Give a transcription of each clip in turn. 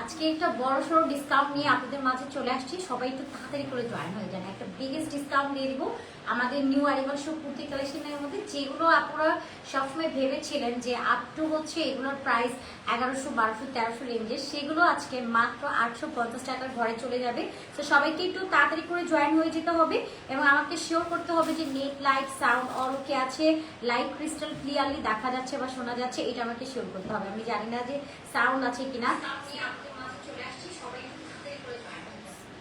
আজকে একটা বড় সড়ো ডিসকাউন্ট নিয়ে আপনাদের মাঝে চলে আসছি। সবাই একটু তাড়াতাড়ি করে জয়েন হয়ে যান। একটা বিগেস্ট ডিসকাউন্ট দিয়ে দিব আমাদের নিউ অ্যানিমাল শো কুর্তি কালেকশনের মধ্যে যেগুলো আপনারা সবসময় ভেবেছিলেন যে আপ টু হচ্ছে এগুলোর প্রাইস এগারোশো, বারোশো, তেরোশো রেঞ্জের সেগুলো আজকে মাত্র আটশো পঞ্চাশ টাকার ঘরে চলে যাবে। তো সবাইকে একটু তাড়াতাড়ি করে জয়েন হয়ে যেতে হবে এবং আমাকে শিওর করতে হবে যে net light sound all okay আছে। লাইট ক্রিস্টাল ক্লিয়ারলি দেখা যাচ্ছে বা শোনা যাচ্ছে, এটা আমাকে শিওর করতে হবে। আমি জানি না যে সাউন্ড আছে কিনা।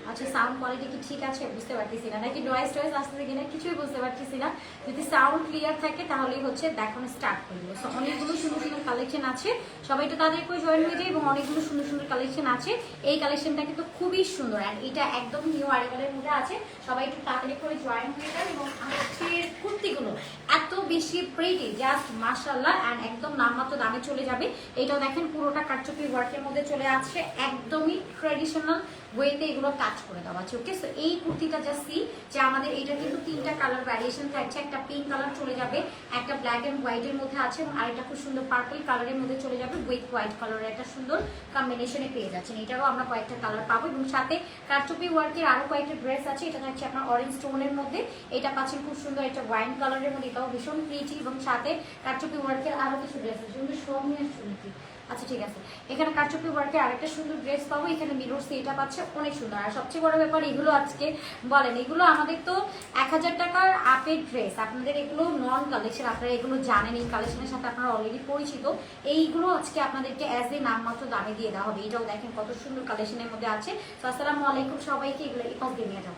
আচ্ছা সাউন্ড কোয়ালিটি কি ঠিক আছে? বুঝতে পারতেছি না। নাকি নয়েজ টয়েজ আসতেছে কিনা? কিছুই বুঝতে পারতেছি না। যদি সাউন্ড ক্লিয়ার থাকে, তাহলেই হচ্ছে দেখানো স্টার্ট করব সো অনেকগুলো সুন্দর সুন্দর কালেকশন আছে। সবাই তো তাদের করে জয়েন হয়ে যায় এবং অনেকগুলো সুন্দর সুন্দর কালেকশন আছে। এই কালেকশনটা কিন্তু খুবই সুন্দর অ্যান্ড এটা একদম নিউ আরিগালের মধ্যে আছে। সবাই একটু তাড়াতাড়ি করে জয়েন হয়ে যান এবং আজকের কুর্তিগুলো এত বেশি প্রিটি জাস্ট মার্শাল্লাহ অ্যান্ড একদম নামমাত্র দামে চলে যাবে। এটাও দেখেন পুরোটা কাটচুপি ওয়ার্কের মধ্যে চলে আসছে। একদমই ট্রেডিশনাল ওয়েতে এগুলো কাজ করে দেওয়া। আছে ওকে সো এই কুর্তিটা জাস্ট সি যে আমাদের এটা কিন্তু তিনটা কালার ভ্যারিয়েশন থাকছে। একটা পিঙ্ক কালার চলে যাবে, একটা ব্ল্যাক এন্ড হোয়াইটের মধ্যে আছে এবং আরেকটা খুব সুন্দর পার্পল কালারের মধ্যে চলে যাবে উইথ হোয়াইট কালারের একটা সুন্দর কম্বিনেশনে পেয়ে যাচ্ছেন। এটারও আমরা কয়েকটা কালার পাবো এবং সাথে কারচুপি ওয়ার্কের আরও কয়েকটা ড্রেস আছে। এটা থাকছে আপনার অরেঞ্জ স্টোনের মধ্যে। এটা পাচ্ছেন খুব সুন্দর একটা ওয়াইন কালারের মধ্যে এটাও ভীষণ প্রিটি এবং সাথে কারচুপি ওয়ার্কের আরও কিছু ড্রেস আছে। কিন্তু সৌমিয়া শুনছি আচ্ছা ঠিক আছে। এখানে কারচুপি ওয়ার্কে আরেকটা সুন্দর ড্রেস পাবো। এখানে মিরর এটা পাচ্ছে, অনেক সুন্দর। আর সবচেয়ে বড় ব্যাপার, এগুলো আজকে বলেন, এগুলো আমাদের তো এক হাজার টাকার আপের ড্রেস আপনাদের এগুলো নন কালেকশন আপনারা এগুলো জানেন, এই কালেকশনের সাথে আপনারা অলরেডি পরিচিত। এইগুলো আজকে আপনাদেরকে অ্যাজ এ নামমাত্র দামে দিয়ে দেওয়া হবে। এটাও দেখেন কত সুন্দর কালেকশনের মধ্যে আছে। তো আসসালামু আলাইকুম সবাইকে, এগুলো এই পাশ দিয়ে নিয়ে যাও।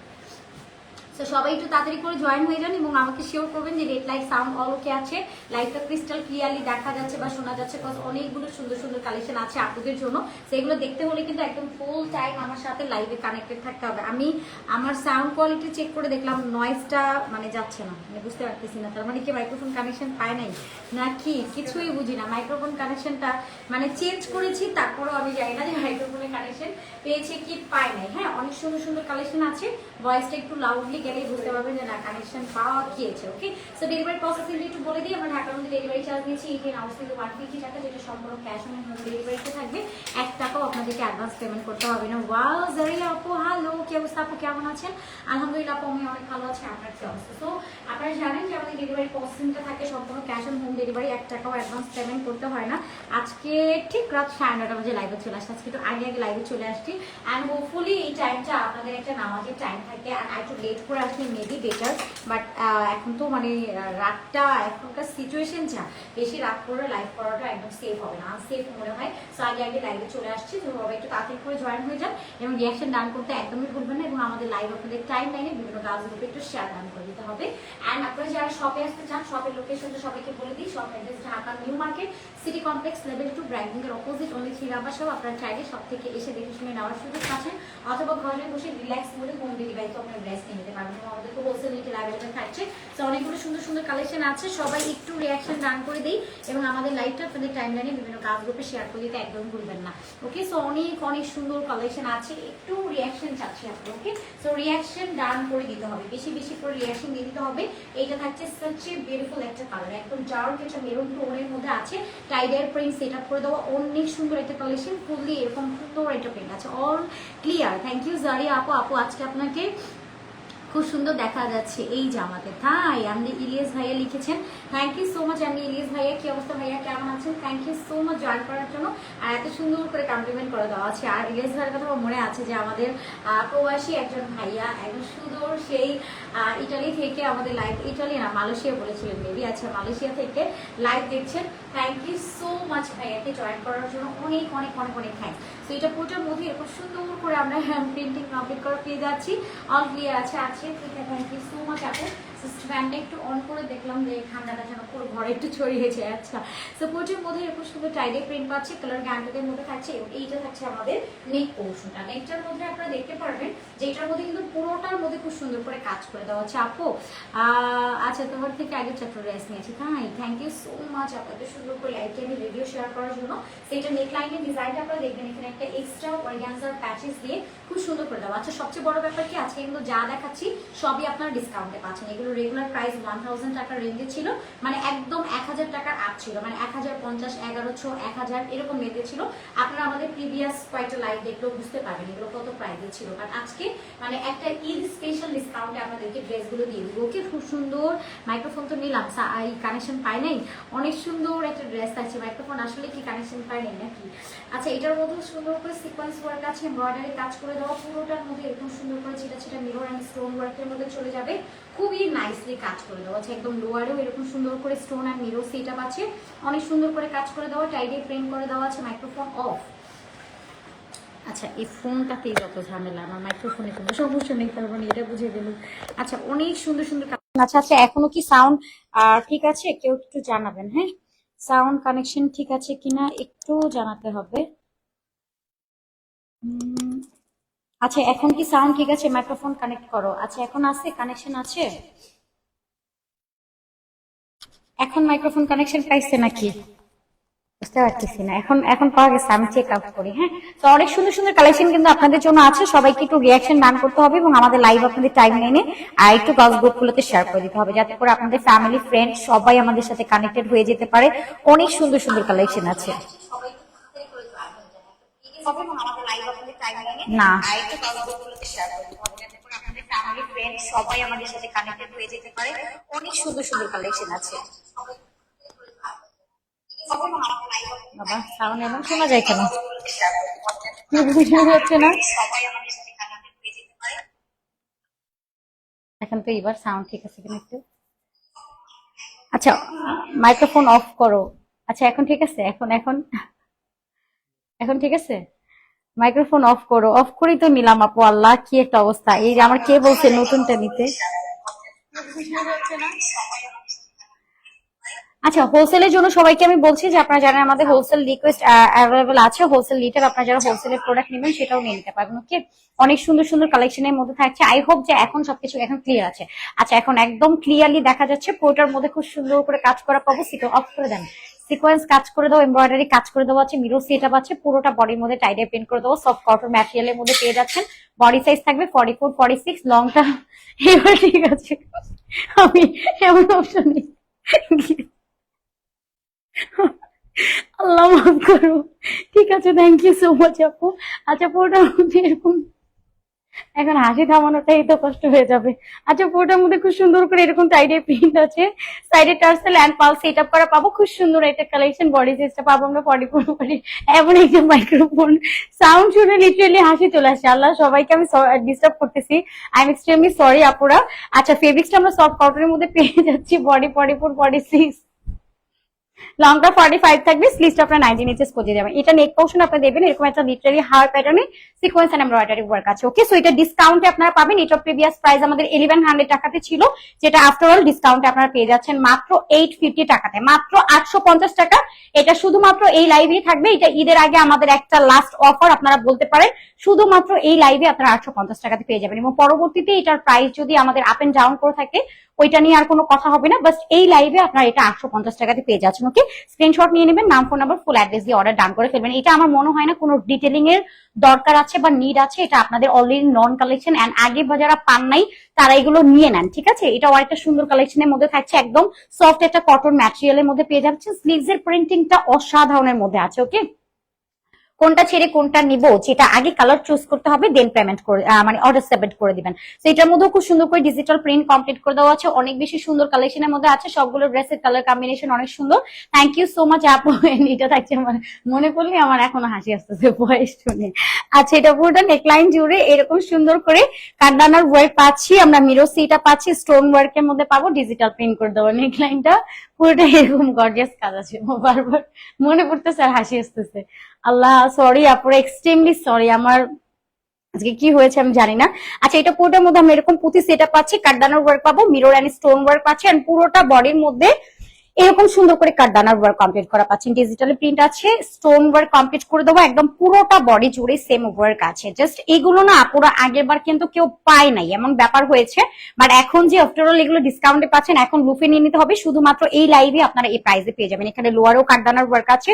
তো সবাই একটু তাড়াতাড়ি করে জয়েন হয়ে যান এবং আমাকে শিওর করবেন যে red light sound all okay আছে। লাইটটা ক্রিস্টাল ক্লিয়ারলি দেখা যাচ্ছে বা শোনা যাচ্ছে বিকজ অনেকগুলো সুন্দর সুন্দর কালেকশন আছে আপনাদের জন্য। সেগুলো দেখতে হলে কিন্তু একদম ফুল টাইম আমার সাথে লাইভে কানেক্টেড থাকতে হবে। আমি আমার সাউন্ড কোয়ালিটি চেক করে দেখলাম নয়েজটা মানে যাচ্ছে না। মানে বুঝতে পারতেছি না। তার মানে কি মাইক্রোফোন কানেকশন পায় নাই? না কি? কিছুই বুঝি না। মাইক্রোফোন কানেকশনটা মানে চেঞ্জ করেছি, তারপরেও আমি জানি না যে মাইক্রোফোনের কানেকশন পেয়েছে কি পায় নাই। হ্যাঁ অনেক সুন্দর সুন্দর কালেকশন আছে। ভয়েসটা একটু লাউডলি গেলেই বুঝতে পারবেন যে না কানেকশন পাওয়া গিয়েছে ওকে সো ডেলিভারি প্রসেসিংটা একটু বলে দিই, আমরা ঢাকার মধ্যে ডেলিভারি চার্জ নিয়েছি এইখানে আউস থেকে ওয়ান ফিফটি টাকা, যেটা সম্পূর্ণ ক্যাশ অন ডেলিভারিতে থাকবে। এক টাকাও আপনাদেরকে অ্যাডভান্স পেমেন্ট করতে হবে না। ওয়াও জারিয়া আপু হ্যালো কি অবস্থা আপু, কেমন আছেন? আলহামদুলিল্লাহ আপু, আমি অনেক ভালো আছি, আপনার কি অবস্থা? তো আপনারা জানেন যে আমাদের ডেলিভারি প্রসেসিংটা থাকে সম্পূর্ণ ক্যাশ অন হোম ডেলিভারি এক টাকাও অ্যাডভান্স পেমেন্ট করতে হয় না। আজকে ঠিক রাত সাড়ে নটা বাজে লাইভে চলে আসছে, আজকে একটু আগে আগে লাইভে চলে আসছি। অ্যান্ড হোপফুলি এই টাইমটা আপনাদের একটা নামাজের টাইম থাকে, আর একটু লেট করে আসলে মেবি বেটার বাট এখন তো মানে রাতটা, এখনকার সিচুয়েশন যা, বেশি রাত করে লাইভ করাটা একদম সেফ হবে না সেফ মনে হয়। সো আগে আগে লাইভে চলে আসছি, তো সবাই একটু তাড়াতাড়ি করে জয়েন হয়ে যান এবং রিয়াকশন ডান করতে একদমই ভুলবেন না, এবং আমাদের লাইভ আপনাদের টাইম লাইনে বিভিন্ন গ্রুপে একটু শেয়ার ডান করে দিতে হবে। অ্যান্ড আপনারা যারা শপে আসতে চান শপের লোকেশনটা সবাইকে বলে দিই shop address Dhaka new market city complex level two branding এর অপোজিট অনেক হিরাবা সব আপনারা চাইলে সব থেকে এসে দেখে শুনে নেওয়ার সুযোগ আছেন অথবা ঘরে বসে রিল্যাক্স করে হোম ডেলিভারিতে আপনার ড্রেস কিনে নিতে পারবেন আমাদের খুব হোলসেল রিটেল অ্যাভেলেবেল থাকছে। তো অনেকগুলো সুন্দর সুন্দর কালেকশন আছে, সবাই একটু রিয়াকশন ডান করে দিই এবং আমাদের লাইভটা আপনাদের টাইম লাইনে বিভিন্ন কাজ গ্রুপে শেয়ার করে দিতে একদম ভুলবেন না। ওকে সো অনেক অনেক সুন্দর কালেকশন আছে, একটু রিয়াকশন চাচ্ছি আপনি ওকে সো রিয়াকশন ডান করে দিতে হবে, বেশি বেশি করে রিয়াকশন দিয়ে দিতে হবে। এইটা থাকছে সাচে বিউটিফুল একটা কালার একদম ডার্ক একটা মেরুন টোনের মধ্যে আছে। টাইডার প্রিন্ট সেট আপ করে দেওয়া অনেক সুন্দর একটা কালেকশন, ফুললি এরকম সুন্দর একটা প্রিন্ট আছে। অল ক্লিয়ার থ্যাংক ইউ জারিয়া আপু। আপু, আজকে আপনাকে খুব সুন্দর দেখা যাচ্ছে এই জামাতে। তাই আপনি ইলিয়াস ভাইয়া লিখেছেন থ্যাংক ইউ সো মাচ আমি ইলিয়াস ভাইয়া, কি অবস্থা ভাইয়া, কেমন আছেন? Thank you so much join করার জন্য। আর এত সুন্দর করে কমপ্লিমেন্ট করে দেওয়া আছে। আর ইলিয়াস ভাইয়ের কথা মনে আছে যে আমাদের প্রবাসী একজন ভাইয়া একজন সুন্দর সেই ইটালি থেকে আমাদের লাইভ ইটালি না, মালয়েশিয়া বলেছিলেন মেবি আচ্ছা মালয়েশিয়া থেকে লাইভ দেখছেন। থ্যাংক ইউ সো মাচ ভাইয়াকে জয়েন করার জন্য অনেক অনেক অনেক অনেক থ্যাংক তো এটা পুরোটার মধ্যে এরকম সুন্দর করে আমরা প্রিন্টিং কমপ্লিট করা পেয়ে যাচ্ছি। অল ক্লিয়ার আছে। আছে ঠিক আছে thank you so much on করে দেখলাম যে পুরো ঘরে একটু আচ্ছা মধ্যে প্রিন্ট পাচ্ছি কালার মধ্যে থাকছে এইটা থাকছে আমাদের নেক নেকটার মধ্যে আপনারা দেখতে পারবেন যে এটার মধ্যে কিন্তু পুরোটার মধ্যে খুব সুন্দর করে কাজ করে দেওয়া আচ্ছা নিয়েছি। থ্যাংক ইউ সো মাচ সুন্দর করে ভিডিও শেয়ার করার জন্য। নেক লাইনের ডিজাইনটা দেখবেন, এখানে একটা এক্সট্রা দিয়ে খুব সুন্দর করে দেওয়া আচ্ছা সবচেয়ে বড় ব্যাপার কি, আজকে যা দেখাচ্ছি, সবই আপনারা ডিসকাউন্টে পাচ্ছেন। এগুলো রেগুলার প্রাইস ওয়ান থাউজেন্ড টাকার রেঞ্জে ছিল। মানে একদম এক হাজার টাকার আপ ছিল। মানে এক হাজার পঞ্চাশ, এগারোশো, এক হাজার এরকম রেটে ছিল। আপনারা আমাদের প্রিভিয়াস কয়েকটা লাইভ দেখলেও বুঝতে পারবেন এগুলো কত প্রাইসে ছিল। কারণ আজকে মানে একটা ঈদ স্পেশাল ডিসকাউন্টে আপনাদেরকে ড্রেসগুলো দিয়ে দিব। ওকে খুব সুন্দর মাইক্রোফোন তো নিলাম। এই কানেকশন পাই নাই? অনেক সুন্দর একটা ড্রেস আছে। মাইক্রোফোন আসলে কি কানেকশন পাই নাই নাকি? আচ্ছা এটার মধ্যে সুন্দর করে সিকোয়েন্স ওয়ার্ক আছে। এমব্রয়ডারি কাজ করে দেওয়া পুরোটার মধ্যে এরকম সুন্দর করে ছিটা ছিটা মিরর অ্যান্ড স্টোন ওয়ার্কের মধ্যে চলে যাবে। খুবই নাইসলি কাজ করে দেওয়া আছে। একদম লোয়ারেও এরকম সুন্দর করে স্টোন আর মিরো সেট আপ আছে। অনেক সুন্দর করে কাজ করে দেওয়া টাইডে প্রিন্ট করে দেওয়া আছে মাইক্রোফোন অফ আচ্ছা এই ফোনটাতেই যত ঝামেলা, আমার মাইক্রোফোনে কোনো সমস্যা নেই, তার মানে এটা বুঝে গেল আচ্ছা অনেক সুন্দর সুন্দর আচ্ছা আচ্ছা এখনও কি সাউন্ড ঠিক আছে? কেউ একটু জানাবেন হ্যাঁ? সাউন্ড কানেকশন ঠিক আছে কিনা, একটু জানাতে হবে। আচ্ছা এখন কি সাউন্ড ঠিক আছে? মাইক্রোফোন কানেক্ট করো। আচ্ছা এখন আছে? কানেকশন আছে? এখন মাইক্রোফোন কানেকশন পাইছে নাকি? বুঝতে পারতেছি না। এখন এখন পাওয়া গেছে, আমি চেক আউট করি হ্যাঁ? তো অনেক সুন্দর সুন্দর কালেকশন কিন্তু আপনাদের জন্য আছে। সবাইকে একটু রিয়াকশন দান করতে হবে এবং আমাদের লাইভ আপনাদের টাইম নিয়ে আর একটু গজ গ্রুপ গুলোতে শেয়ার করে দিতে হবে, যাতে করে আপনাদের ফ্যামিলি ফ্রেন্ড সবাই আমাদের সাথে কানেক্টেড হয়ে যেতে পারে। অনেক সুন্দর সুন্দর কালেকশন আছে। না। সবাই আমাদের সাথে কানেক্টেড হয়ে যেতে পারে। অনেক সুন্দর সুন্দর কালেকশন আছে। বাবা সাউন্ড এমন শোনা যায় কেন? বুঝতে হচ্ছে না এখন তো এবার সাউন্ড ঠিক আছে কিনা একটু? আচ্ছা মাইক্রোফোন অফ করো। আচ্ছা এখন ঠিক আছে? এখন এখন? এখন ঠিক আছে? মাইক্রোফোন অফ করো। অফ করেই তো নিলাম আপু, আল্লাহ, কি একটা অবস্থা। এই আমার কে বলছে নতুনটা নিতে? আচ্ছা হোলসেলের জন্য সবাইকে আমি বলছি যে আপনারা জানেন আমাদের হোলসেল রিকোয়েস্ট অ্যাভেলেবল আছে, হোলসেল লিটার, আপনারা যারা হোলসেলের প্রোডাক্ট নেবেন, সেটাও নিয়ে নিতে পারবেন ওকে অনেক সুন্দর সুন্দর কালেকশনের মধ্যে থাকছে। আই হোপ যে এখন সবকিছু এখন ক্লিয়ার আছে। আচ্ছা এখন একদম ক্লিয়ারলি দেখা যাচ্ছে পুরোটার মধ্যে খুব সুন্দর করে কাজ করা পাবো সেটা অফ করে দেন। সিকোয়েন্স কাজ করে দেবো এমব্রয়ডারি কাজ করে দেওয়া আছে মিরো সেট আপ আছে, পুরোটা বডির মধ্যে টাইডে প্রিন্ট করে দেবো সফট কটন ম্যাটেরিয়ালের মধ্যে পেয়ে যাচ্ছেন। বডি সাইজ থাকবে ফর্টি ফোর ফর্টি সিক্স লংটা এবার ঠিক আছে। আমি এমন অপশন নেই। আল্লাহ মাফ করো। ঠিক আছে থ্যাংক ইউ সো মাচ আপু। আচ্ছা মধ্যে এরকম এখন হাসি থামানোটাই তো কষ্ট হয়ে যাবে। আচ্ছা পুরোটার মধ্যে খুব সুন্দর করে এরকম সাইডে প্রিন্ট আছে। সাইডে tassel and pearl set up করা পাবো। খুব সুন্দর একটা কালেকশন বডি সাইজটা পাবো আমরা ফোর ফর্টি এমন একটা মাইক্রোফোন সাউন্ড শুনে লিটারেলি হাসি চলে আসে। আল্লাহ, সবাইকে আমি ডিস্টার্ব করতেছি। আই এম এক্সট্রিমলি সরি আপুরা। আচ্ছা ফেব্রিক্সটা আমরা সফট কটনের মধ্যে পেয়ে যাচ্ছি। Body forty four body six লংটা forty five থাকবে স্লিভটা আপনার নাইনটিন ইঞ্চেস করে যাবেন এটা নেক পোর্শন আপনি দেবেন। এরকম একটা লিটারি হার প্যাটার্নে সিকোয়েন্স এন্ড এমব্রয়ডারি ওয়ার্ক আছে ওকে সো এটা ডিসকাউন্টে আপনারা পাবেন। এটা প্রিভিয়াস প্রাইস আমাদের ইলেভেন হান্ড্রেড টাকাতে ছিল, যেটা আফটার অল ডিসকাউন্টে আপনারা পেয়ে যাচ্ছেন মাত্র এইট ফিফটি টাকাতে। মাত্র আটশো পঞ্চাশ টাকা। এটা শুধুমাত্র এই লাইভে থাকবে। এটা ঈদের আগে আমাদের একটা লাস্ট অফার আপনারা বলতে পারেন। শুধুমাত্র এই লাইভে আপনারা আটশো পঞ্চাশ টাকাতে পেয়ে যাবেন। এবং পরবর্তীতে এটার প্রাইস যদি আমাদের আপ এন্ড ডাউন করে থাকে, ওইটা নিয়ে আর কোনো কথা হবে না। বাস এই লাইভে আপনারা এটা আটশো পঞ্চাশ টাকাতে পেয়ে যাচ্ছেন ওকে স্ক্রিনশট নিয়ে নেবেন, নাম ফোন নাম্বার ফুল অ্যাড্রেস দিয়ে অর্ডার ডান করে ফেলবেন। এটা আমার মনে হয় না কোনো ডিটেলিং এর দরকার আছে বা নিড আছে, এটা আপনাদের অলরেডি নন কালেকশন অ্যান্ড আগে বা যারা পান নাই, তারা এগুলো নিয়ে নেন, ঠিক আছে? এটা একটা সুন্দর কালেকশনের মধ্যে থাকছে, একদম সফট একটা কটন ম্যাটেরিয়ালের মধ্যে পেয়ে যাচ্ছে স্লিভস এর প্রিন্টিংটা অসাধারণের মধ্যে আছে ওকে কোনটা ছেড়ে কোনটা নিব, যেটা আগে কালার চুজ করতে হবে দেন পেমেন্ট করে মানে অর্ডার সাবমিট করে দিবেন। তো এটার মধ্যে খুব সুন্দর করে ডিজিটাল প্রিন্ট কমপ্লিট করে দেওয়া আছে। অনেক বেশি সুন্দর কালেকশনের মধ্যে আছে। সবগুলো ড্রেসের কালার কম্বিনেশন অনেক সুন্দর। থ্যাংক ইউ সো মাচ আপু। এটা থাকছে আমার, মনে পড়লে আমার এখনও হাসি আসতেছে বয়স শুনে। আচ্ছা এটা পুরোটা নেকলাইন জুড়ে এরকম সুন্দর করে কান্ডানার ওয়ার্ক পাচ্ছি। আমরা মিরো সিটা পাচ্ছি। স্টোন ওয়ার্কের মধ্যে পাবো। ডিজিটাল প্রিন্ট করে দেবো নেকলাইনটা পুরোটা এরকম গর্জিয়াস কাজ আছে। বারবার মনে পড়তেছে আর হাসি আসতেছে। আল্লাহ সরি আপুরা এক্সট্রিমলি সরি আমার আজকে কি হয়েছে আমি জানি না। আচ্ছা এটা পুরোটার মধ্যে আমি এরকম পুঁতি সেট পাচ্ছি কাটদানোর ওয়ার্ক পাবো মিরর অ্যান্ড স্টোন ওয়ার্ক পাচ্ছি অ্যান্ড পুরোটা বডির মধ্যে এরকম সুন্দর করে কাটদানার ওয়ার্ক কমপ্লিট করা পাচ্ছেন। ডিজিটাল প্রিন্ট আছে স্টোন ওয়ার্ক কমপ্লিট করে দেবো, একদম পুরোটা বডি জুড়ে সেম ওয়ার্ক আছে। জাস্ট এগুলো না পুরো আগের বার কিন্তু কেউ পায় নাই, এমন ব্যাপার হয়েছে। বাট এখন যে আফটারঅল এগুলো ডিসকাউন্টে পাচ্ছেন, এখন লুফে নিয়ে নিতে হবে। শুধুমাত্র এই লাইভে আপনারা এই প্রাইসে পেয়ে যাবেন। এখানে লোয়ারও কাটদানার ওয়ার্ক আছে।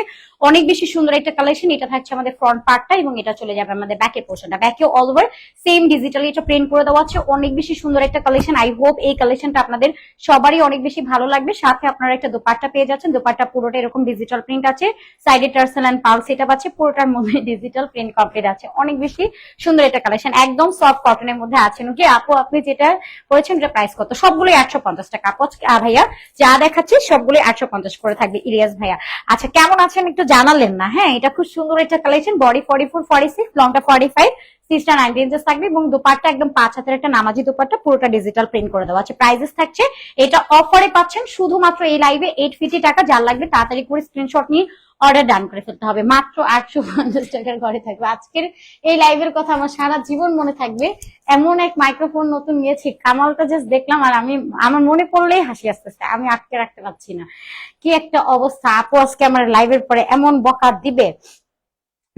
অনেক বেশি সুন্দর একটা কালেকশন এটা থাকছে আমাদের ফ্রন্ট পার্টটা এবং এটা চলে যাবে আমাদের ব্যাকের পোর্শনটা ব্যাকে অল ওভার সেম ডিজিটালি এটা প্রিন্ট করে দেওয়া আছে। অনেক বেশি সুন্দর একটা কালেকশন আই হোপ এই কালেকশনটা আপনাদের সবারই অনেক বেশি ভালো লাগবে। সাথে আপনারা একটা দোপাট্টা পেয়ে যাচ্ছেন। দোপাট্টা পুরোটা এরকম ডিজিটাল প্রিন্ট আছে। সাইডে টার্সেল অ্যান্ড পাল সেট আছে। পুরোটার মধ্যে ডিজিটাল প্রিন্ট কমপ্লিট আছে। অনেক বেশি সুন্দর একটা কালেকশন একদম সফট কটনের মধ্যে আছে। কি আপু, আপনি যেটা করেছেন এটা প্রাইস কত? সবগুলো একশো পঞ্চাশ টাকা। আপু ভাইয়া, যা দেখাচ্ছি সবগুলো একশো পঞ্চাশ করে থাকবে ইলিয়াস ভাইয়া। আচ্ছা কেমন আছেন একটু জানালেন না? হ্যাঁ এটা খুব সুন্দর একটা collection body forty four forty six লংটা forty five সিক্সটা নাইনটি ইঞ্চেস থাকবে এবং দুপাট্টা একদম পাঁচ হাতের একটা নামাজি দুপাট্টা পুরোটা ডিজিটাল প্রিন্ট করে দেওয়া আছে। প্রাইজেস থাকছে, এটা অফারে পাচ্ছেন শুধুমাত্র এই লাইভে এইট ফিফটি টাকা, যার লাগবে তাড়াতাড়ি করে স্ক্রিনশট নিয়ে অর্ডার ডান করে ফেলতে হবে। মাত্র আটশো পঞ্চাশ টাকার ঘরে থাকবে। আজকের এই লাইভের কথা আমার সারা জীবন মনে থাকবে। এমন এক মাইক্রোফোন নতুন নিয়েছি, কামালটা জাস্ট দেখলাম আর আমি, আমার মনে পড়লেই হাসি আসতেছে। আমি আটকে রাখতে পারছি না। কি একটা অবস্থা। আপু আজকে আমার লাইভের পরে এমন বকা দিবে।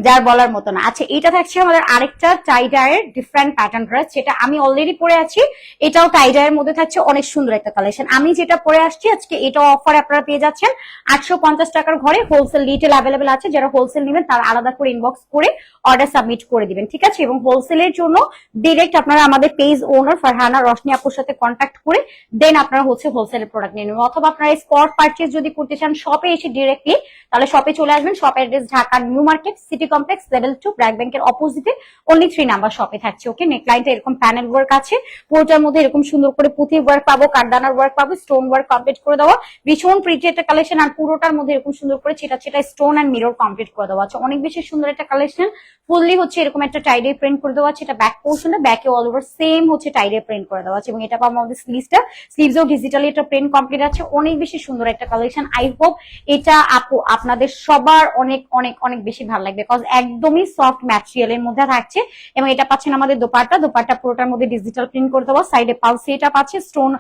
যার বলার মতো না। আচ্ছা এটা থাকছে আমাদের আরেকটা টাইডায়ের ডিফারেন্ট প্যাটার্ন ড্রেস যেটা আমি অলরেডি পরে আছি। এটাও টাইডায়ের মধ্যে থাকছে অনেক সুন্দর একটা কালেকশন আমি যেটা পরে আসছি, আজকে এটা অফার আপনারা পেয়ে যাচ্ছেন আটশো পঞ্চাশ টাকার ঘরে হোলসেল রিটেল অ্যাভেলেবেল আছে। যারা হোলসেল নেবেন, তারা আলাদা করে ইনবক্স করে অর্ডার সাবমিট করে দিবেন, ঠিক আছে? এবং হোলসেলের জন্য ডিরেক্ট আপনারা আমাদের পেজ ওনার ফারহানা রশনি আপুর সাথে কন্ট্যাক্ট করে দেন আপনারা হচ্ছে হোলসেলের প্রোডাক্ট নিয়ে নেবেন। অথবা আপনারা স্পট পারচেজ যদি করতে চান শপে এসে ডিরেক্টলি তাহলে শপে চলে আসবেন। Shop address Dhaka new market city complex level two BRAC ব্যাংকের অপোজিটে অনলি থ্রি নাম্বার শপে থাকছে ওকে নেকলাইনটা এরকম প্যানেল ওয়ার্ক আছে। পুরোটার মধ্যে এরকম সুন্দর করে পুঁথি ওয়ার্ক পাবো, কারদানার ওয়ার্ক পাবো স্টোন ওয়ার্ক কমপ্লিট করে দেওয়া। ভীষণ প্রিটি একটা কালেকশন আর পুরোটার মধ্যে এরকম সুন্দর করে ছেটা ছেটা স্টোন অ্যান্ড মিরর কমপ্লিট করে দেওয়া আছে। অনেক বেশি সুন্দর একটা কালেকশন ফুললি হচ্ছে এরকম একটা টাইডে প্রিন্ট করে দেওয়া আছে, এটা ব্যাক পোর্শনে ব্যাকে অল ওভার সেম হচ্ছে টাইডে প্রিন্ট করে দেওয়া আছে, এবং এটা পাবো আমাদের স্লিভসটা স্লিভসও ডিজিটালি একটা প্রিন্ট কমপ্লিট আছে, অনেক বেশি সুন্দর একটা কালেকশন আই হোপ এটা আপু, আপনাদের সবার অনেক অনেক অনেক বেশি ভালো লাগবে একদমই সফট ম্যাটেরিয়ালের মধ্যে থাকছে এবং এটা পাচ্ছেন আমাদের দোপাট্টা। দোপাট্টা পুরোটার মধ্যে ডিজিটাল প্রিন্ট করে দেওয়া সাইডে পাল সেটা স্টোন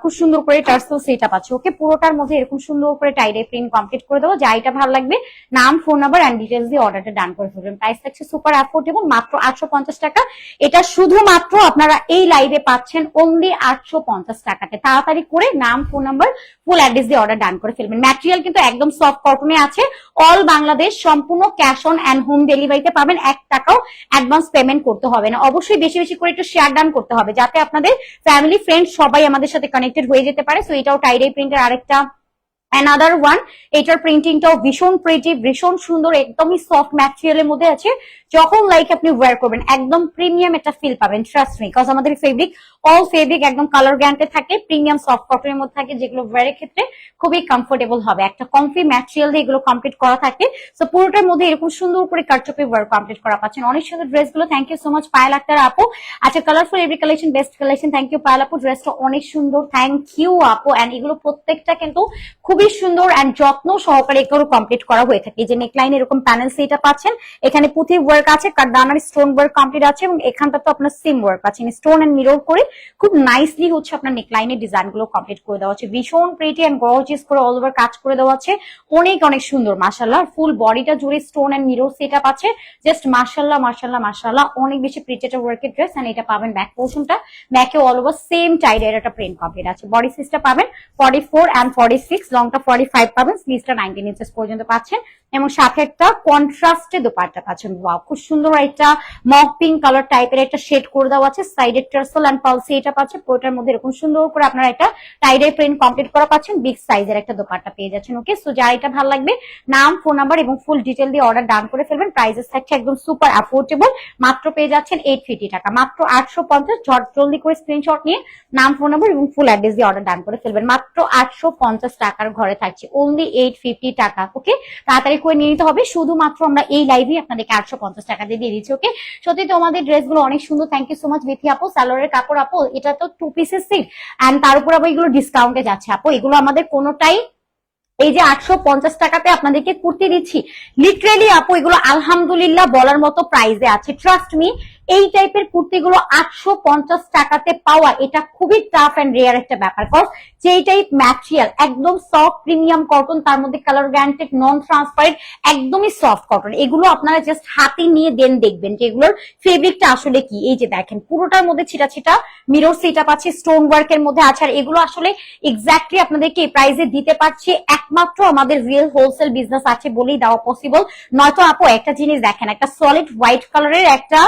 খুব সুন্দর করে টার্সেল সেটা পাচ্ছে। ওকে, পুরোটার মধ্যে এরকম সুন্দর করে টাইডে প্রিন্ট কমপ্লিট করে দেবো। যা এটা ভালো লাগবে, নাম ফোন নাম্বার অ্যান্ড ডিটেলস দিয়ে অর্ডারটা ডান করে ফেলবেন। প্রাইস থাকছে সুপার অ্যাফোর্ডেবল মাত্র আটশো পঞ্চাশ টাকা। এটা শুধুমাত্র আপনারা এই লাইভে পাচ্ছেন অনলি আটশো পঞ্চাশ টাকাতে। তাড়াতাড়ি করে নাম ফোন নাম্বার ফুল অ্যাড্রেস দিয়ে অর্ডার ডান করে ফেলবেন। ম্যাটেরিয়াল কিন্তু একদম সফট কটনে আছে। অল বাংলাদেশ সম্পূর্ণ ক্যাশ অন অ্যান্ড হোম ডেলিভারিতে পাবেন। এক টাকাও অ্যাডভান্স পেমেন্ট করতে হবে না। অবশ্যই বেশি বেশি করে একটু শেয়ার ডান করতে হবে, যাতে আপনাদের ফ্যামিলি ফ্রেন্ড সবাই আমাদের সাথে কানেক্টেড হয়ে যেতে পারে। সো এটাও টাইডাই প্রিন্টের আরেকটা অ্যানাদার ওয়ান এটার প্রিন্টিংটাও ভীষণ প্রিটি ভীষণ সুন্দর, একদমই সফট ম্যাটেরিয়ালের মধ্যে আছে। যখন লাইক আপনি ওয়্যার করবেন, একদম প্রিমিয়াম একটা ফিল পাবেন ট্রাস্ট মি বিকজ আমাদের ফেব্রিক অল ফেব্রিক একদম কালার গ্যান্টে থাকে প্রিমিয়াম সফট কটনের মধ্যে থাকে, যেগুলো ওয়্যারের ক্ষেত্রে খুবই কমফোর্টেবল হবে। একটা কমফি ম্যাটেরিয়াল দিয়ে এগুলো কমপ্লিট করা থাকে। সো পুরোটার মধ্যে এরকম সুন্দর করে কারচুপি ওয়ার্ক কমপ্লিট করা পাচ্ছেন। অনেক সুন্দর ড্রেসগুলো thank you so much Payel Akter আপু। আচ্ছা colourful every collection best collection thank you Payel আপু। ড্রেসটা অনেক সুন্দর। থ্যাংক ইউ আপু। এন্ড এগুলো প্রত্যেকটা কিন্তু খুবই সুন্দর এন্ড যত্ন সহকারে এগুলো কমপ্লিট করা হয়ে থাকে। যে নেকলাইন এরকম প্যানেল সেটা পাচ্ছেন এখানে পুঁথি ওয়ার্ক আছে কারদানার স্টোন ওয়ার্ক কমপ্লিট আছে এবং এখানটা তো আপনার সিম ওয়ার্ক আছে। স্টোন এন্ড মিরর করে খুব নাইসলি হচ্ছে আপনার নেকলাইনের ডিজাইনগুলো কমপ্লিট করে দেওয়া আছে ভীষণ প্রিটি এন্ড গর্জিয়াস করে অল ওভার কাজ করে দেওয়া আছে অনেক অনেক সুন্দর মাসাল্লাহ ফুল বডিটা জুড়ে stone and mirror set up আছে। জাস্ট মাসাল্লাহ মাসাল্লাহ মাসাল্লাহ অনেক বেশি প্রিটেড ওয়ার্কের ড্রেস এন্ড এটা পাবেন ব্যাক পোর্শনটা ব্যাকে অল ওভার সেম টাইডের একটা প্রিন্ট কমপ্লিট আছে। বডি সিসটা পাবেন forty four and forty six লংটা forty five পাবেন স্লিভসটা নাইনটিন ইঞ্চেস পর্যন্ত পাচ্ছেন এবং সাথে একটা কন্ট্রাস্টে দোপাট্টা পাচ্ছেন। ওয়াও খুব সুন্দর একটা মক পিঙ্ক কালার টাইপের একটা শেড করে দেওয়া আছে। সাইডে টার্সেল অ্যান্ড পালসি এটা পাচ্ছে পুরোটার মধ্যে এরকম সুন্দর করে আপনারা একটা টাইডে প্রিন্ট কমপ্লিট করা পাচ্ছেন। বিগ সাইজের একটা দোপাট্টা পেয়ে যাচ্ছেন ওকে সো যার এটা ভালো লাগবে, নাম ফোন নাম্বার এবং ফুল ডিটেল দিয়ে অর্ডার ডান করে ফেলবেন। প্রাইসেস থাকছে একদম সুপার অ্যাফোর্ডেবল মাত্র পেয়ে যাচ্ছেন এইট ফিফটি টাকা। মাত্র আটশো পঞ্চাশ ঝট জলদি করে স্ক্রিনশট নিয়ে নাম ফোন নাম্বার এবং ফুল অ্যাড্রেস দিয়ে অর্ডার ডান করে ফেলবেন। মাত্র আটশো পঞ্চাশ টাকার ঘরে থাকছে। অনলি এইট ফিফটি টাকা ওকে তাড়াতাড়ি করে নিয়ে নিতে হবে। শুধুমাত্র আমরা এই লাইভে আপনাদেরকে আটশো পঞ্চাশ টাকা দিয়ে দিয়ে দিচ্ছি ওকে সত্যি তোমাদের ড্রেসগুলো অনেক সুন্দর। Thank you so much Bithi আপু, সালোয়ারের কাপড় আপু, এটা তো টু পিসের সিট অ্যান্ড তার উপর আবার এগুলো ডিসকাউন্টে যাচ্ছে আপু। এগুলো আমাদের কোনোটাই এই যে আটশো পঞ্চাশ টাকাতে আপনাদেরকে কুর্তি দিচ্ছি। লিটারেলি আপু, এগুলো আলহামদুলিল্লাহ বলার মতো প্রাইজে আছে। ট্রাস্ট মি এই টাইপের কুর্তিগুলো আটশো পঞ্চাশ টাকাতে পাওয়া, এটা খুবই টাফ এন্ড রেয়ার একটা ব্যাপার। কজ যেই টাইপ ম্যাটেরিয়াল একদম সফট প্রিমিয়াম কটন তার মধ্যে কালার গ্যারান্টেড নন ট্রান্সপারেন্ট একদমই সফট কটন এগুলো আপনারা জাস্ট হাতে নিয়ে দেন দেখবেন যে এগুলোর ফেব্রিকটা আসলে কি। এই যে দেখেন, পুরোটার মধ্যে ছিটা ছিটা মিরর সেট আপ আছে স্টোন ওয়ার্কের মধ্যে আছে, আর এগুলো আসলে এক্স্যাক্টলি আপনাদেরকে এই প্রাইসে দিতে পারছি। একমাত্র আমাদের রিয়েল হোলসেল বিজনেস আছে বলেই দেওয়া পসিবল নয়তো আপু, একটা জিনিস দেখেন, একটা সলিড হোয়াইট কালারের একটা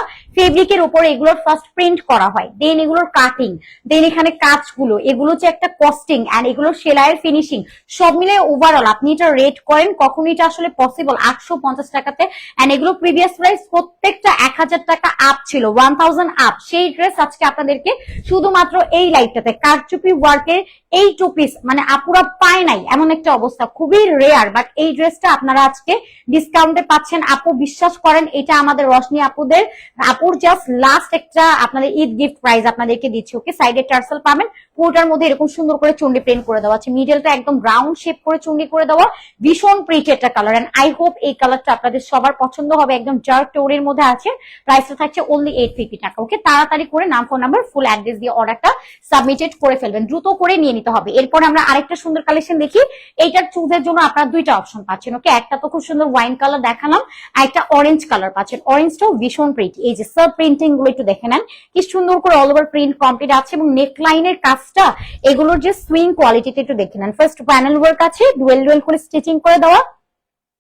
ফেব্রিকের উপরে এগুলোর ফার্স্ট প্রিন্ট করা হয়। দেন এগুলোর কাটিং দেন এখানে কাজগুলো, এগুলো যে একটা কস্টিং এন্ড এগুলোর সেলাইয়ের ফিনিশিং সব মিলে ওভারঅল আপনি এটা রেট করেন কখন এটা আসলে পসিবল আটশো পঞ্চাশ টাকাতে। এন্ড এগুলো প্রিভিয়াস প্রাইস প্রত্যেকটা এক হাজার টাকা আপ ছিল ওয়ান থাউজেন্ড আপ সেই ড্রেস আজকে আপনাদেরকে শুধুমাত্র এই লাইটটাতে কারচুপি ওয়ার্কের এই টু পিস মানে আপুরা পায় নাই, এমন একটা অবস্থা। খুবই রেয়ার বাট এই ড্রেসটা আপনারা আজকে ডিসকাউন্টে পাচ্ছেন। আপু বিশ্বাস করেন, এটা আমাদের রশনি আপুদের। আপুর জাস্ট লাস্ট একটা আপনাদের ঈদ গিফট প্রাইস আপনাদেরকে দিচ্ছি ওকে সাইডে টার্সেল পাবেন। পুরোটার মধ্যে এরকম সুন্দর করে চুন্ডি প্রিন্ট করে দেওয়া আছে। মিডলটা একদম রাউন্ড শেপ করে চুন্ডি করে দেওয়া। ভীষণ প্রিটি একটা কালার এন্ড আই হোপ এই কালারটা আপনাদের সবার পছন্দ হবে। একদম ডার্ক টোরের মধ্যে আছে। প্রাইসটা থাকছে অনলি এইট ফিফটি টাকা ওকে তাড়াতাড়ি করে নাম ফোন নাম্বার ফুল অ্যাড্রেস দিয়ে অর্ডারটা সাবমিটেড করে ফেলবেন। দ্রুত করে নিয়ে নিতে হবে। এরপর আমরা আরেকটা সুন্দর কালেকশন দেখি। এইটার চুজের জন্য আপনারা দুইটা অপশন পাচ্ছেন ওকে একটা তো খুব সুন্দর ওয়াইন কালার দেখালাম, আর একটা অরেঞ্জ কালার পাচ্ছেন। অরেঞ্জটাও ভীষণ প্রিন্ট এই যে সাব প্রিন্টিংগুলো একটু দেখে নেন। কি সুন্দর করে অল ওভার প্রিন্ট কমপ্লিট আছে এবং নেক লাইনের কাজটা এগুলোর যে সুইং কোয়ালিটিতে একটু দেখে নেন। ফার্স্ট প্যানেল ওয়ার্ক আছে ডুয়েল ডুয়েল করে স্টিচিং করে দেওয়া।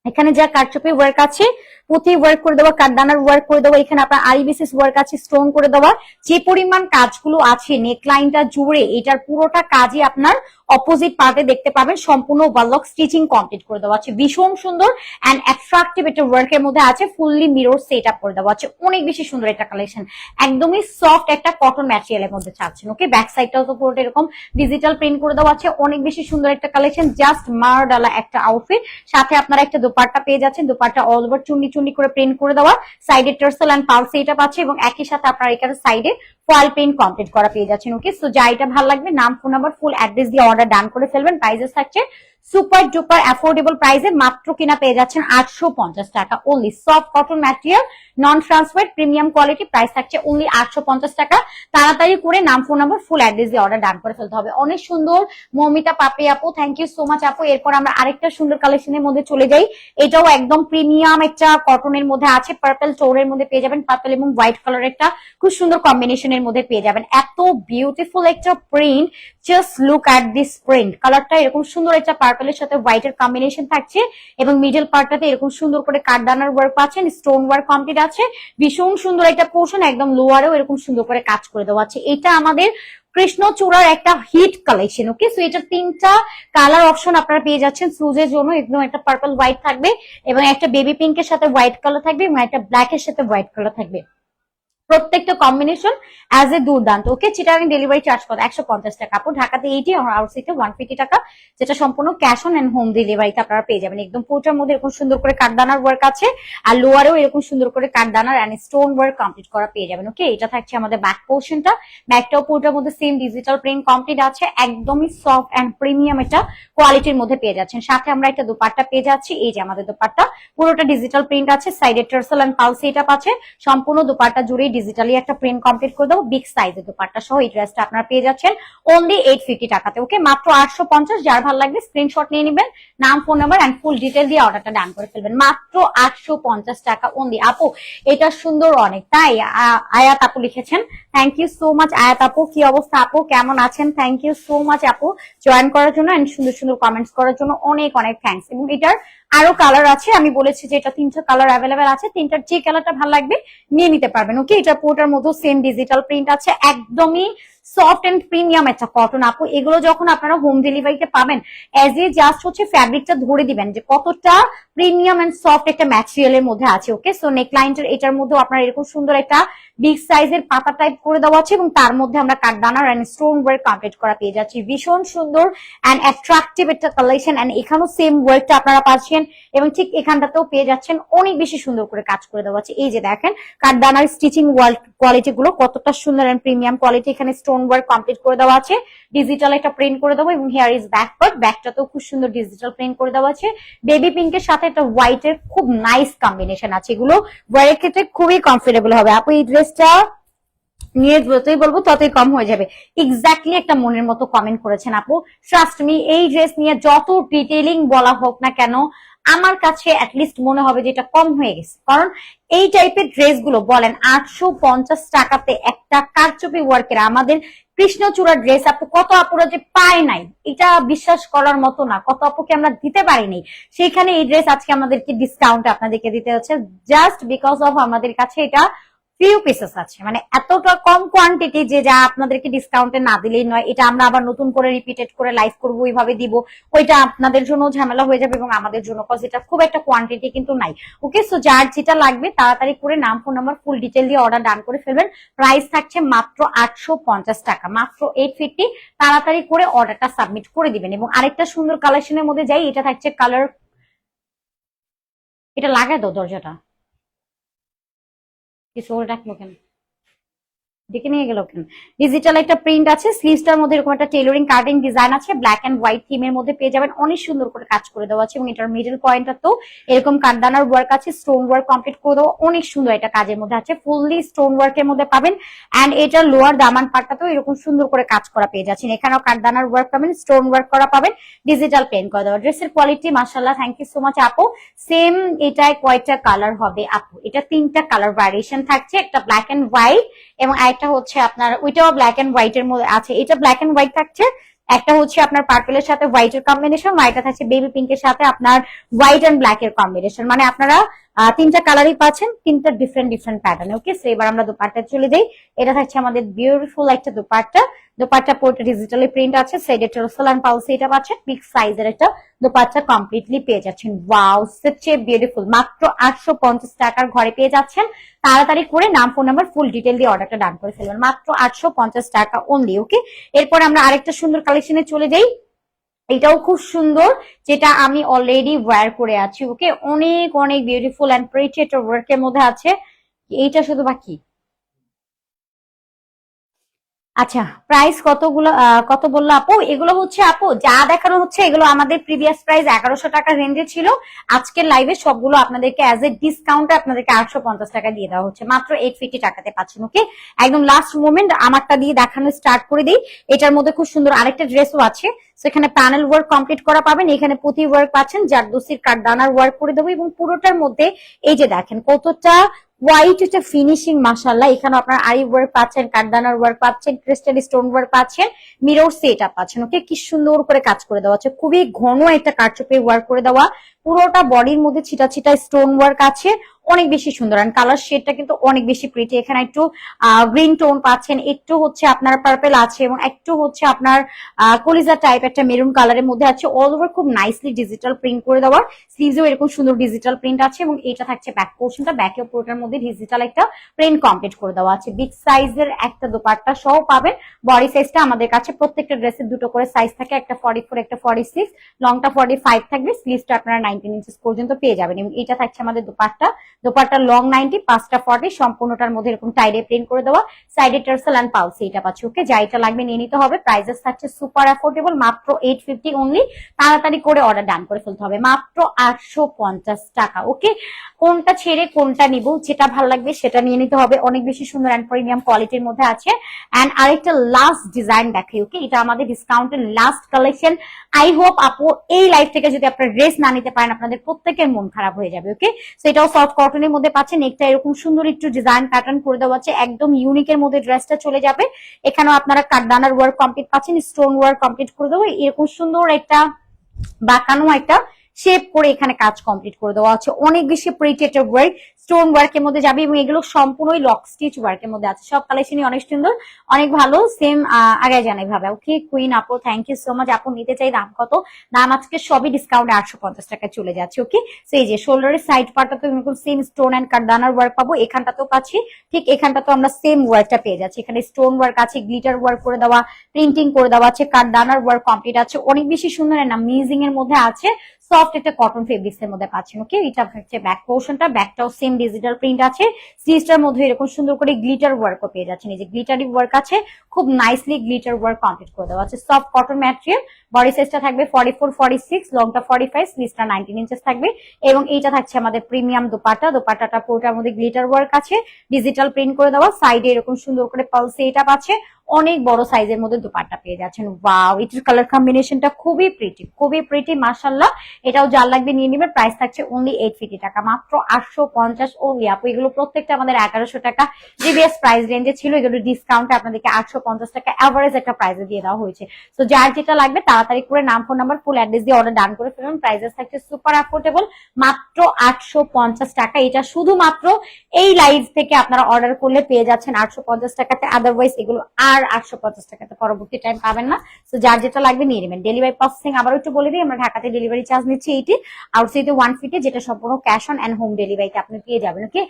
এখানে যা কারচুপি ওয়ার্ক আছে পুঁথি ওয়ার্ক করে দেওয়া কাঠদানার ওয়ার্ক করে দেওয়া, এখানে আপনার আইবিসিস ওয়ার্ক আছে স্টোন করে দেওয়া। যে পরিমাণ কাজগুলো আছে নেকলাইনটা জুড়ে, এটার পুরোটা কাজই আপনার অপোজিট পার্টে দেখতে পাবেন সম্পূর্ণ ওয়ালক স্টিচিং কমপ্লিট করে দেওয়া আছে। ভীষণ সুন্দর অ্যান্ড অ্যাট্রাকটিভ একটা ওয়ার্কের মধ্যে আছে ফুললি মিরর সেট আপ করে দেওয়া আছে। অনেক বেশি সুন্দর একটা কালেকশন একদমই সফট একটা কটন ম্যাটেরিয়ালের মধ্যে চাচ্ছেন ওকে ব্যাক সাইডটাও তো পুরোটা এরকম ডিজিটাল প্রিন্ট করে দেওয়া আছে। অনেক বেশি সুন্দর একটা কালেকশন জাস্ট মার ডালা একটা আউটফিট সাথে আপনারা একটা দোপাট্টা পেয়ে যাচ্ছেন, দোপাট্টা অল ওভার চুন্নি চুন্নি করে প্রিন্ট করে দেওয়া। সাইডে tassel and pearl set up আছে এবং একই সাথে আপনারা এখানে সাইডে ফয়েল প্রিন্ট কমপ্লিট করা পেয়ে যাচ্ছেন ওকে সো যা এটা ভালো লাগবে, নাম ফোন নাম্বার ফুল অ্যাড্রেস দিয়ে অর্ডার ডান করে ফেলবেন প্রাইজেস থাকছে সুপার ডুপার অ্যাফোর্ডেবল প্রাইসে মাত্র কিনা পেয়ে যাচ্ছেন আটশো পঞ্চাশ টাকা only soft cotton material non transfer premium quality price থাকছে অনলি আটশো পঞ্চাশ টাকা। তাড়াতাড়ি করে নাম ফোন নাম্বার ফুল অ্যাড্রেস দিয়ে অর্ডার ডান করে ফেলতে হবে। অনেক সুন্দর, মৌমিতা, পাপড়ি আপু থ্যাংক ইউ সো মাচ আপু। এরপর আমরা আরেকটা সুন্দর কালেকশনের মধ্যে চলে যাই। এটাও একদম প্রিমিয়াম একটা কটনের মধ্যে আছে পার্পল টোরের মধ্যে পেয়ে যাবেন পার্পল এবং হোয়াইট কালার একটা। খুব সুন্দর কম্বিনেশনের মধ্যে পেয়ে যাবেন। এত বিউটিফুল একটা print just look at this print কালারটা এরকম সুন্দর একটা পার্পলের সাথে হোয়াইটের কম্বিনেশন থাকছে এবং মিডল পার্টটাতে এরকম সুন্দর করে কাঠদানার ওয়ার্ক পাচ্ছেন স্টোন ওয়ার্ক কমপ্লিট আছে। ভীষণ সুন্দর একটা পোর্শন একদম লোয়ারেও এরকম সুন্দর করে কাজ করে দেওয়া আছে। এটা আমাদের কৃষ্ণচূড়ার একটা হিট কালেকশন ওকে সো এটা তিনটা কালার অপশন আপনারা পেয়ে যাচ্ছেন সুজের জন্য। একদম একটা পার্পল হোয়াইট থাকবে এবং একটা বেবি পিঙ্কের সাথে হোয়াইট কালার থাকবে এবং একটা ব্ল্যাক এর সাথে হোয়াইট কালার থাকবে। প্রত্যেকটা কম্বিনেশন অ্যাজ এ দুর্দান্ত। ওকে চিটাগাং ডেলিভারি চার্জ কত? একশো পঞ্চাশ টাকা। আপু, ঢাকাতে এইটি আউটসাইডে ওয়ান ফিফটি টাকা, যেটা সম্পূর্ণ ক্যাশ অন অ্যান্ড হোম ডেলিভারিতে আপনারা পেয়ে যাবেন। একদম পুরোটার মধ্যে এরকম সুন্দর করে কাঠদানার ওয়ার্ক আছে, আর লোয়ারেও এরকম সুন্দর করে কাঠদানার অ্যান্ড স্টোন ওয়ার্ক কমপ্লিট করা পেয়ে যাবেন। ওকে এটা থাকছে আমাদের ব্যাক পোর্শনটা ব্যাকটাও পুরোটার মধ্যে সেম ডিজিটাল প্রিন্ট কমপ্লিট আছে, একদমই সফট অ্যান্ড প্রিমিয়াম এটা কোয়ালিটির মধ্যে পেয়ে যাচ্ছেন। সাথে আমরা একটা দোপাট্টা পেয়ে যাচ্ছি, এই যে আমাদের দোপাট্টা। পুরোটা ডিজিটাল প্রিন্ট আছে সাইডে টার্সেল অ্যান্ড পালস এটা আছে, সম্পূর্ণ দোপাট্টা জুড়েই ডিজিটালি একটা প্রিন্ট কমপ্লিট করে দেবো বিগ সাইজের দোপাট্টা সহ এই ড্রেসটা আপনারা পেয়ে যাচ্ছেন। অনলি এইট ফিফটি টাকাতে ওকে মাত্র আটশো পঞ্চাশ, যার ভালো লাগবে স্ক্রিনশট নিয়ে নেবেন, নাম phone number and full detail দিয়ে অর্ডারটা ডান করে ফেলবেন। মাত্র আটশো পঞ্চাশ টাকা অনলি আপু, এটা সুন্দর অনেক, তাই? আয়াত আপু লিখেছেন থ্যাংক ইউ সো মাচ আয়াত আপু। কি অবস্থা আপু? কেমন আছেন? থ্যাংক ইউ সো মাচ আপু। জয়েন করার জন্য এন্ড সুন্দর সুন্দর কমেন্টস করার জন্য অনেক অনেক থ্যাংকস এবং এটার আরও কালার আছে। আমি বলেছি যে এটা তিনটা কালার অ্যাভেলেবেল আছে। তিনটার যে কালারটা ভালো লাগবে, নিয়ে নিতে পারবেন ওকে এটা পুরোটার মধ্যে সেম ডিজিটাল প্রিন্ট আছে। একদমই সফট এন্ড প্রিমিয়াম একটা কটন আপু, এগুলো যখন আপনারা হোম ডেলিভারিতে পাবেন অ্যাজ এ জাস্ট হচ্ছে ফ্যাব্রিকটা ধরে দিবেন যে কতটা প্রিমিয়াম এন্ড সফট একটা ম্যাটেরিয়ালের মধ্যে আছে ওকে সো নেকলাইনটার এটার মধ্যে আপনার এরকম সুন্দর একটা বিগ সাইজের পাতা টাইপ করে দেওয়া আছে এবং তার মধ্যে আমরা কাঠদানার অ্যান্ড স্টোন ওয়ার্ক কমপ্লিট করা পেয়ে যাচ্ছি। ভীষণ সুন্দর অ্যান্ড অ্যাট্রাকটিভ একটা কালেকশন অ্যান্ড এখানেও সেম ওয়ার্কটা আপনারা পাচ্ছেন এবং ঠিক এখানটাতেও পেয়ে যাচ্ছেন। অনেক বেশি সুন্দর করে কাজ করে দেওয়া আছে। এই যে দেখেন, কাঠদানার স্টিচিং কোয়ালিটি গুলো কতটা সুন্দর অ্যান্ড প্রিমিয়াম কোয়ালিটি এখানে স্টোন ওয়ার্ক কমপ্লিট করে দেওয়া আছে। ডিজিটাল একটা প্রিন্ট করে দেবো এবং হেয়ার ইজ ব্যাক পার্ট ব্যাকটাতেও খুব সুন্দর ডিজিটাল প্রিন্ট করে দেওয়া আছে। বেবি পিঙ্কের সাথে একটা হোয়াইটের খুব নাইস কম্বিনেশন আছে। এগুলো ওয়ারের ক্ষেত্রে খুবই কমফোর্টেবল হবে। আপু, এই ড্রেসটা নিয়ে যতই বলব ততই কম হয়ে যাবে। এক্স্যাক্টলি একটা মনের মতো কমেন্ট করেছেন আপু। ট্রাস্ট মি এই ড্রেস নিয়ে যত ডিটেলিং বলা হোক না কেন আমার কাছে অ্যাটলিস্ট মনে হবে যে এটা কম হয়ে গেছে। কারণ এই টাইপের ড্রেসগুলো বলেন, আটশো পঞ্চাশ টাকাতে একটা কারচুপি ওয়ার্কের আমাদের কৃষ্ণচূড়া ড্রেস আপু কত আপুরা যে পায় নাই, এটা বিশ্বাস করার মতো না, কত আপুকে আমরা দিতে পারিনি, সেইখানে এই ড্রেস আজকে আমাদেরকে ডিসকাউন্ট আপনাদেরকে দিতে হচ্ছে জাস্ট বিকজ অফ আমাদের কাছে এটা ফিউ পিসেস আছে। মানে এতটা কম কোয়ান্টিটি যে যা আপনাদেরকে ডিসকাউন্টে না দিলেই নয়, এটা আমরা আবার নতুন করে রিপিটেড করে লাইভ করব, ওইভাবে দিব। ওইটা আপনাদের জন্য ঝামেলা হয়ে যাবে এবং আমাদের জন্য কজ এটা খুব একটা কোয়ান্টিটি কিন্তু নাই। ওকে সো যার যেটা লাগবে তাড়াতাড়ি করে নাম ফোন নাম্বার ফুল ডিটেল দিয়ে অর্ডার ডান করে ফেলবেন। প্রাইস থাকছে মাত্র আটশো পঞ্চাশ টাকা। মাত্র এইট ফিফটি তাড়াতাড়ি করে অর্ডারটা সাবমিট করে দিবেন। এবং আরেকটা সুন্দর কালেকশনের মধ্যে যাই, এটা থাকছে কালার এটা লাগায় দাও দরজাটা। কিছু ওরে ডাকলো কেন? ডেকে নিয়ে গেল কেন? ডিজিটাল একটা প্রিন্ট আছে স্লিভসটার মধ্যে এরকম একটা টেলরিং কাটিং ডিজাইন আছে ব্ল্যাক এন্ড হোয়াইট থিমের মধ্যে পেয়ে যাবেন, অনেক সুন্দর করে কাজ করে দেওয়া আছে এবং এটার মিডল পয়েন্টটা তো এরকম কাঠদানার ওয়ার্ক আছে স্টোন ওয়ার্ক কমপ্লিট করে দেওয়া, অনেক সুন্দর এটা কাজের মধ্যে আছে ফুললি স্টোন ওয়ার্কের মধ্যে পাবেন এন্ড এটার লোয়ার দামান পাটটাতেও এরকম সুন্দর করে কাজ করা পেয়ে যাচ্ছেন। এখানেও কাঠদানার ওয়ার্ক পাবেন স্টোন ওয়ার্ক করা পাবেন ডিজিটাল পেন করে দেওয়া। ড্রেসের কোয়ালিটি মাসাল্লাহ থ্যাংক ইউ সো মাচ আপু। সেম এটায় কয়টা কালার হবে আপু। এটা তিনটা কালার ভ্যারিয়েশন থাকছে, একটা ব্ল্যাক এন্ড হোয়াইট এবং আরেকটা হচ্ছে আপনার, ওইটাও ব্ল্যাক এন্ড হোয়াইট এর মধ্যে আছে। এটা ব্ল্যাক এন্ড হোয়াইট থাকছে, একটা হচ্ছে আপনার পার্পেলের সাথে হোয়াইট এর কম্বিনেশন আর একটা থাকছে বেবি পিঙ্কের সাথে আপনার হোয়াইট এন্ড ব্ল্যাক এর কম্বিনেশন মানে আপনারা তিনটা কালারই পাচ্ছেন, তিনটা different different pattern okay so এবার আমরা দুপাট্টা চলে যাই। এটা থাকছে আমাদের বিউটিফুল একটা দুপাট্টা। দুপাট্টা পোর্টে ডিজিটালি প্রিন্ট আছে সাইডে টোরসল পালসি এটা পাচ্ছেন বিগ সাইজের একটা দুপাট্টা কমপ্লিটলি পেয়ে যাচ্ছেন। ওয়াও সবচেয়ে বিউটিফুল মাত্র আটশো পঞ্চাশ টাকার ঘরে পেয়ে যাচ্ছেন। তাড়াতাড়ি করে নাম ফোন নাম্বার ফুল ডিটেল দিয়ে অর্ডারটা ডান করে ফেলবেন। মাত্র আটশো পঞ্চাশ টাকা অনলি ওকে এরপর আমরা আরেকটা সুন্দর কালেকশনে চলে যাই। এটাও খুব সুন্দর, যেটা আমি অলরেডি ওয়ার করে আছি ওকে অনেক অনেক বিউটিফুল অ্যান্ড প্রিটি একটা ওয়ার্কের মধ্যে আছে। এইটা শুধু বাকি আচ্ছা প্রাইস কতগুলো কত বলল আপু? এগুলো হচ্ছে আপু, যা দেখানো হচ্ছে এগুলো আমাদের প্রিভিয়াস প্রাইস এগারোশো টাকা রেঞ্জে ছিল। আজকের লাইভে সবগুলো আপনাদেরকে অ্যাজ এ ডিসকাউন্টে আপনাদেরকে আটশো পঞ্চাশ টাকা দিয়ে দেওয়া হচ্ছে। মাত্র এইট ফিফটি টাকাতে পাচ্ছেন ওকে একদম লাস্ট মোমেন্ট আমারটা দিয়ে দেখানো স্টার্ট করে দিই। এটার মধ্যে খুব সুন্দর আরেকটা ড্রেসও আছে। সেখানে প্যানেল ওয়ার্ক কমপ্লিট করা পাবেন। এখানে পুঁতি ওয়ার্ক পাচ্ছেন যার জারদোসির কাঠদানার ওয়ার্ক করে দেবো এবং পুরোটার মধ্যে এই যে দেখেন, কতটা হোয়াইট একটা ফিনিশিং মাসাল্লাহ এখানে আপনার আই ওয়ার্ক পাচ্ছেন কাঠদানার ওয়ার্ক পাচ্ছেন ক্রিস্টাল স্টোন ওয়ার্ক পাচ্ছেন মিরর সেট আপ পাচ্ছেন ওকে কি সুন্দর করে কাজ করে দেওয়া আছে। খুবই ঘন একটা কারচুপে ওয়ার্ক করে দেওয়া। পুরোটা বডির মধ্যে ছিটা ছিটা স্টোন ওয়ার্ক আছে। অনেক বেশি সুন্দর আর কালার শেডটা কিন্তু অনেক বেশি প্রিটি এখানে একটু গ্রিন টোন পাচ্ছেন, একটু হচ্ছে আপনার পার্পেল আছে এবং একটু হচ্ছে আপনার কলিজা টাইপ একটা মেরুন কালারের মধ্যে আছে। অল ওভার খুব নাইসলি ডিজিটাল প্রিন্ট করে দেওয়ার স্লিভসেও এরকম সুন্দর ডিজিটাল প্রিন্ট আছে এবং এটা থাকছে ব্যাক পোর্শনটা ব্যাকে পুরোটার মধ্যে ডিজিটাল একটা প্রিন্ট কমপ্লিট করে দেওয়া আছে। বিগ সাইজের একটা দোপাট্টা সহ পাবেন। বডি সাইজটা আমাদের কাছে প্রত্যেকটা ড্রেসের দুটো করে সাইজ থাকে, একটা ফর্টি ফোর একটা ফর্টি সিক্স লংটা ফর্টি ফাইভ থাকবে। স্লিভসটা আপনারা নাইনটিন ইঞ্চেস পর্যন্ত পেয়ে যাবেন এবং এটা থাকছে আমাদের দোপাট্টা। দোপাট্টা লং নাইনটি পাঁচটা ফর্টি সম্পূর্ণটার মধ্যে এরকম টাইডে প্রিন্ট করে দেওয়া। সাইডে টার্সেল অ্যান্ড পালসি এটা পাচ্ছি ওকে যা এটা লাগবে নিয়ে নিতে হবে। প্রাইসেস থাকছে সুপার অ্যাফোর্ডেবল মাত্র এইট ফিফটি অনলি তাড়াতাড়ি করে অর্ডার ডান করে ফেলতে হবে। মাত্র আটশো পঞ্চাশ টাকা ওকে কোনটা ছেড়ে কোনটা নিব, যেটা ভালো লাগবে সেটা নিয়ে নিতে হবে। অনেক বেশি সুন্দর অ্যান্ড প্রিমিয়াম কোয়ালিটির মধ্যে আছে। অ্যান্ড আরেকটা লাস্ট ডিজাইন দেখাই ওকে এটা আমাদের ডিসকাউন্টের লাস্ট কালেকশন আই হোপ আপু, এই লাইফ থেকে যদি আপনার ড্রেস না নিতে পারেন, আপনাদের প্রত্যেকের মন খারাপ হয়ে যাবে ওকে সেটাও সফট কটনের মধ্যে পাচ্ছেন নেকটা এরকম সুন্দর একটু ডিজাইন প্যাটার্ন করে দেওয়া আছে, একদম ইউনিকের মধ্যে ড্রেসটা চলে যাবে। এখানেও আপনারা কাঠদানার ওয়ার্ক কমপ্লিট পাচ্ছেন স্টোন ওয়ার্ক কমপ্লিট করে দেবো। এরকম সুন্দর একটা বাঁকানো একটা শেপ করে এখানে কাজ কমপ্লিট করে দেওয়া আছে। অনেক বেশি প্রিটেটেড ওয়ার্ক স্টোন ওয়ার্কের মধ্যে যাবে এবং এগুলো সম্পূর্ণই লক স্টিচ ওয়ার্কের মধ্যে আছে। সব কালেকশনই অনেক সুন্দর, অনেক ভালো সেম আগে জানাই ভাবে। ওকে কুইন আপু থ্যাংক ইউ সো মাচ আপু, নিতে চাই দাম কত? দাম আজকে সবই ডিসকাউন্টে আটশো পঞ্চাশ টাকায় চলে যাচ্ছে ওকে তো এই যে শোল্ডারের সাইড পার্টটা তো এরকম সেম স্টোন অ্যান্ড কাঠদানার ওয়ার্ক পাবো, এখানটাতেও পাচ্ছি। ঠিক এখানটাতেও আমরা সেম ওয়ার্কটা পেয়ে যাচ্ছি। এখানে স্টোন ওয়ার্ক আছে গ্লিটার ওয়ার্ক করে দেওয়া প্রিন্টিং করে দেওয়া আছে কাঠদানার ওয়ার্ক কমপ্লিট আছে, অনেক বেশি সুন্দর অ্যান্ড অ্যামেজিং এর মধ্যে আছে। সফট একটা কটন ফেব্রিক্স এর মধ্যে পাচ্ছেন ওকে এটা হচ্ছে ব্যাক পোর্শনটা ব্যাকটাও সেম ডিজিটাল প্রিন্ট আছে। সিরিজটার মধ্যে এরকম সুন্দর করে গ্লিটার ওয়ার্কও পেয়ে যাচ্ছেন। এই যে গ্লিটারি ওয়ার্ক আছে, খুব নাইসলি গ্লিটার ওয়ার্ক কমপ্লিট করে দেওয়া আছে। সফট কটন ম্যাটেরিয়াল বডি সাইজটা থাকবে ফর্টি ফোর ফর্টি সিক্স লংটা ফর্টি ফাইভ স্লিভসটা নাইনটিন ইঞ্চেস থাকবে এবং এইটা থাকছে আমাদের প্রিমিয়াম দোপাটা। দোপাটাটা পুরোটার মধ্যে গ্লিটার ওয়ার্ক আছে। ডিজিটাল প্রিন্ট করে দেওয়া। সাইডে এরকম সুন্দর করে পালসে এটা পাচ্ছে অনেক বড় সাইজের মধ্যে দোপাট্টা পেয়ে যাচ্ছেন। ওয়াও এটার কালার কম্বিনেশনটা খুবই প্রিটি খুবই প্রিটি মার্শাল্লাহ এটাও যার লাগবে নিয়ে নিবে। প্রাইস থাকছে অনলি এইট ফিফটি টাকা। মাত্র আটশো পঞ্চাশ ওনলি আপু, এগুলো প্রত্যেকটা আমাদের এগারোশো টাকা। জিবিএস প্রাইস রেঞ্জে ছিল। এগুলো ডিসকাউন্টে আপনাদেরকে আটশো পঞ্চাশ টাকা অ্যাভারেজ একটা প্রাইসে দিয়ে দেওয়া হয়েছে। তো যার যেটা লাগবে তাড়াতাড়ি করে নাম ফোন নাম্বার ফুল অ্যাড্রেস দিয়ে অর্ডার ডান করে ফেলুন। প্রাইসেস থাকছে সুপার অ্যাফোর্ডেবল মাত্র আটশো পঞ্চাশ টাকা। এটা শুধুমাত্র এই লাইভ থেকে আপনারা অর্ডার করলে পেয়ে যাচ্ছেন আটশো পঞ্চাশ টাকাতে। আদারওয়াইজ এগুলো আর আটশো পঞ্চাশ টাকাতে পরবর্তী টাইম পাবেন না। তো যার যেটা লাগবে নিয়ে নেবেন। ডেলিভারি প্রসেসিং আবার একটু বলে দিই, আমরা ঢাকাতে ডেলিভারি চার্জ নিচ্ছি এইটি আউটসাইডে ওয়ান ফিটে যেটা সম্পূর্ণ ক্যাশ অন অ্যান্ড হোম ডেলিভারিতে আপনি পেয়ে যাবেন ওকে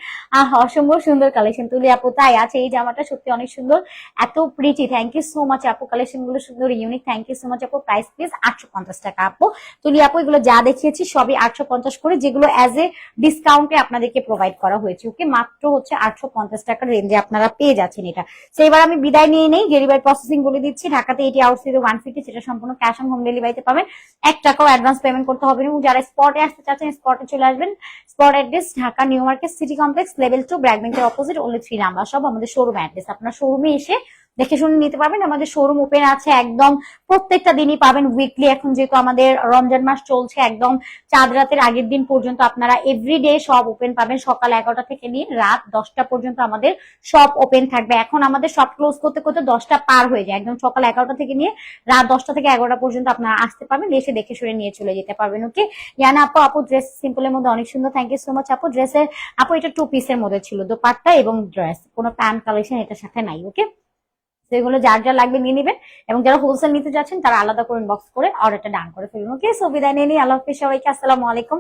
অসম্ভব সুন্দর কালেকশন তুলি আপু, তাই আছে, এই জামাটা সত্যি অনেক সুন্দর। এত pretty thank you so much আপু। কালেকশনগুলো সুন্দর unique thank you so much আপু। প্লিজ আটশো পঞ্চাশ টাকা আপু। তুলি আপু, এগুলো যা দেখিয়েছি, সবই আটশো পঞ্চাশ করে, যেগুলো অ্যাজ এ ডিসকাউন্টে আপনাদেরকে প্রোভাইড করা হয়েছে ওকে মাত্র হচ্ছে আটশো টাকার রেঞ্জে আপনারা পেয়ে যাচ্ছেন এটা। তো এবার আমি বিদায় নিয়ে নেই ডেলিভারি প্রসেসিং বলে দিচ্ছি। ঢাকাতে এটি আউটসাইডে ওয়ান ফিফটি সেটা সম্পূর্ণ ক্যাশ অন হোম ডেলিভারিতে পাবেন। এক টাকাও অ্যাডভান্স পেমেন্ট করতে হবে এবং যারা স্পটে আসতে চাচ্ছেন স্পটে চলে আসবেন। Spot address Dhaka new market city complex level two BRAC ব্যাংকের অপোজিট অনলি থ্রি নাম্বার সব আমাদের শোরুম অ্যাড্রেস আপনার শোরুমে এসে দেখে শুনে নিতে পারবেন। আমাদের শোরুম ওপেন আছে একদম প্রত্যেকটা দিনই পাবেন উইকলি এখন যেহেতু আমাদের রমজান মাস চলছে, একদম চাঁদ রাতের আগের দিন পর্যন্ত আপনারা এভরিডে সব ওপেন পাবেন। সকাল এগারোটা থেকে নিয়ে রাত দশটা পর্যন্ত আমাদের সব ওপেন থাকবে। এখন আমাদের সব ক্লোজ করতে করতে দশটা পার হয়ে যায়। একদম সকাল এগারোটা থেকে নিয়ে রাত দশটা থেকে এগারোটা পর্যন্ত আপনারা আসতে পারবেন। এসে দেখে শুনে নিয়ে চলে যেতে পারবেন ওকে ইয়ানা আপু আপু ড্রেস সিম্পলের মধ্যে অনেক সুন্দর। থ্যাংক ইউ সো মাচ আপু। ড্রেসের আপু, এটা টু পিসের মধ্যে ছিল, দোপাট্টা এবং ড্রেস কোনো প্যান্ট কালেকশন এটার সাথে নাই ওকে সেগুলো যার যা লাগবে নিয়ে নেবেন এবং যারা হোলসেল নিতে যাচ্ছেন তারা আলাদা করে ইনবক্স করে অর্ডারটা ডান করে ফেলুন। ওকে সো বিদায় নিয়ে নিই। আল্লাহ সবাইকে। আসসালামু আলাইকুম।